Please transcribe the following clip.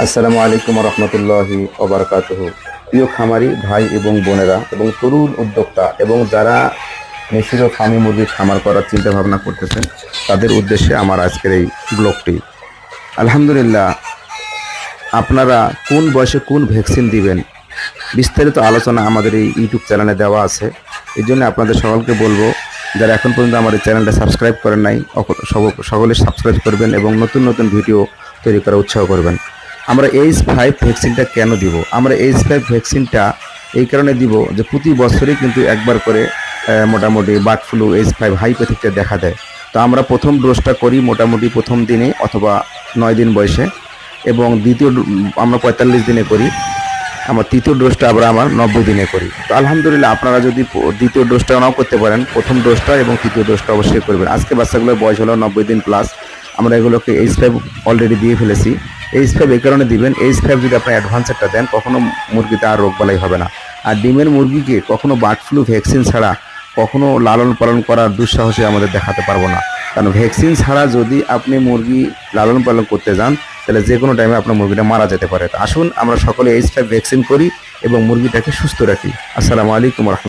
আসসালামু আলাইকুম রহমতুল্লাহি ওবরকাতহ। প্রিয় খামারি, ভাই এবং বোনেরা এবং তরুণ উদ্যোক্তা এবং যারা মেশিরো ফার্মি মুরগির খামার করার চিন্তা ভাবনা করতেছেন, তাদের উদ্দেশ্যে আমার আজকের এই ব্লগটি। আলহামদুলিল্লাহ, আপনারা কোন বয়সে কোন ভ্যাকসিন দিবেন বিস্তারিত আলোচনা আমাদের এই ইউটিউব চ্যানেলে দেওয়া আছে। এই জন্য আপনাদের সকলকে বলব, যারা এখন পর্যন্ত আমার এই চ্যানেলটা সাবস্ক্রাইব করেন নাই, সকলে সাবস্ক্রাইব করবেন এবং নতুন নতুন ভিডিও তৈরি করা উৎসাহ করবেন। আমরা এইচ ফাইভ ভ্যাকসিনটা কেন দিব? আমরা এইচ ফাইভ ভ্যাকসিনটা এই কারণে দিব যে প্রতি বছরই কিন্তু একবার করে মোটামুটি বার্ড ফ্লু এইচ ফাইভ হাইপ্যাথিকটা দেখা দেয়। তো আমরা প্রথম ডোজটা করি মোটামুটি প্রথম দিনে অথবা নয় দিন বয়সে এবং দ্বিতীয় আমরা পঁয়তাল্লিশ দিনে করি, আমার তৃতীয় ডোজটা আমরা আমার নব্বই দিনে করি। তো আলহামদুলিল্লাহ আপনারা যদি দ্বিতীয় ডোজটা নাও করতে পারেন, প্রথম ডোজটা এবং তৃতীয় ডোজটা অবশ্যই করবেন। আজকে বাচ্চাগুলোর বয়স হলো নব্বই দিন প্লাস আমরা এগুলোকে এইচ ফাইভ অলরেডি দিয়ে ফেলেছি। এইচ ফাইভ এই কারণে দিবেন এইচ ফাইভ যদি আপনার অ্যাডভান্সেরটা দেন, কখনো মুরগিতে আর রোগ বালাই হবে না। আর ডিমের মুরগিকে কখনো বার্ড ফ্লু ভ্যাকসিন ছাড়া কখনো লালন পালন করার দুঃসাহসে আমাদের দেখাতে পারব না। কারণ ভ্যাকসিন ছাড়া যদি আপনি মুরগি লালন পালন করতে যান, তাহলে যে কোনো টাইমে আপনার মুরগিটা মারা যেতে পারে। আসুন, আমরা সকলে এইচ ফাইভ ভ্যাকসিন করি এবং মুরগিটাকে সুস্থ রাখি। আসসালামু আলাইকুম রহমতুল্লাহ।